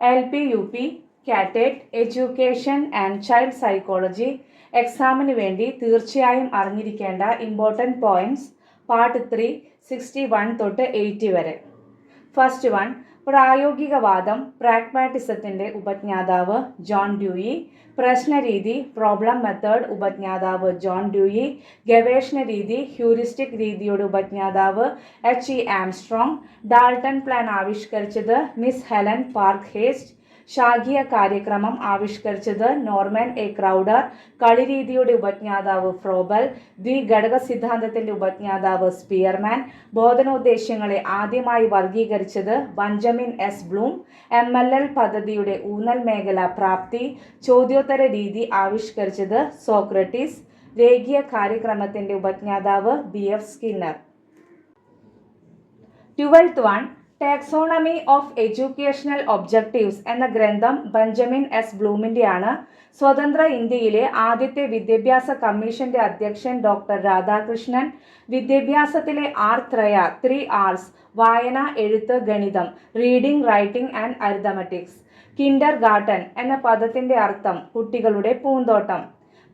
L P U P KTET education and child psychology എക്സാമിന് വേണ്ടി തീർച്ചയായും അറിഞ്ഞിരിക്കേണ്ട important points part three sixty one തൊട്ട് എയ്റ്റി വരെ. ഫസ്റ്റ് വൺ പ്രായോഗികവാദം പ്രാഗ്മാറ്റിസത്തിന്റെ ഉപജ്ഞാതാവ് ജോൺ ഡ്യൂയി പ്രശ്നരീതി പ്രോബ്ലം മെത്തേഡ് ഉപജ്ഞാതാവ് ജോൺ ഡ്യൂയി ഗവേഷണ രീതി ഹ്യൂറിസ്റ്റിക് രീതിയുടെ ഉപജ്ഞാതാവ് H E Armstrong Dalton plan ആവിഷ്കരിച്ചത് മിസ് ഹെലൻ പാർക്ക് ഹേസ്റ്റ് ശാഖീയ കാര്യക്രമം ആവിഷ്കരിച്ചത് നോർമൻ എ. ക്രൗഡർ കളിരീതിയുടെ ഉപജ്ഞാതാവ് ഫ്രോബൽ ദ്വി ഘടക സിദ്ധാന്തത്തിന്റെ ഉപജ്ഞാതാവ് സ്പിയർമാൻ ബോധനോദ്ദേശ്യങ്ങളെ ആദ്യമായി വർഗീകരിച്ചത് Benjamin S. Bloom M. L. L പദ്ധതിയുടെ ഊന്നൽ മേഖല പ്രാപ്തി ചോദ്യോത്തര രീതി ആവിഷ്കരിച്ചത് സോക്രട്ടീസ് രേഖീയ കാര്യക്രമത്തിന്റെ ഉപജ്ഞാതാവ് B. F. Skinner. Twelfth one taxonomy of educational objectives എന്ന ഗ്രന്ഥം ബെഞ്ചമിൻ എസ് ബ്ലൂമിന്റെയാണ് സ്വതന്ത്ര ഇന്ത്യയിലെ ആദ്യത്തെ വിദ്യാഭ്യാസ കമ്മീഷന്റെ അധ്യക്ഷൻ ഡോക്ടർ രാധാകൃഷ്ണൻ വിദ്യാഭ്യാസത്തിലെ ആർ ത്രയ ത്രീ ആർസ് വായന എഴുത്ത് ഗണിതം reading writing and arithmetics kindergarten എന്ന പദത്തിന്റെ അർത്ഥം കുട്ടികളുടെ പൂന്തോട്ടം.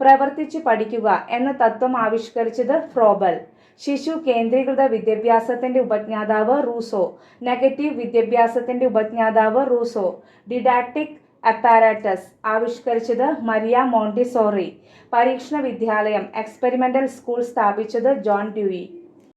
പ്രവർത്തിച്ചു പഠിക്കുക എന്ന തത്വം ആവിഷ്കരിച്ചത് ഫ്രോബൽ. ശിശു കേന്ദ്രീകൃത വിദ്യാഭ്യാസത്തിന്റെ ഉപജ്ഞാതാവ് റൂസോ. നെഗറ്റീവ് വിദ്യാഭ്യാസത്തിന്റെ ഉപജ്ഞാതാവ് റൂസോ. ഡിഡാക്ടിക് അപ്പാരാറ്റസ് ആവിഷ്കരിച്ചത് മരിയ മോണ്ടിസോറി. പരീക്ഷണ വിദ്യാലയം എക്സ്പെരിമെന്റൽ സ്കൂൾ സ്ഥാപിച്ചത് ജോൺ ഡ്യൂയി.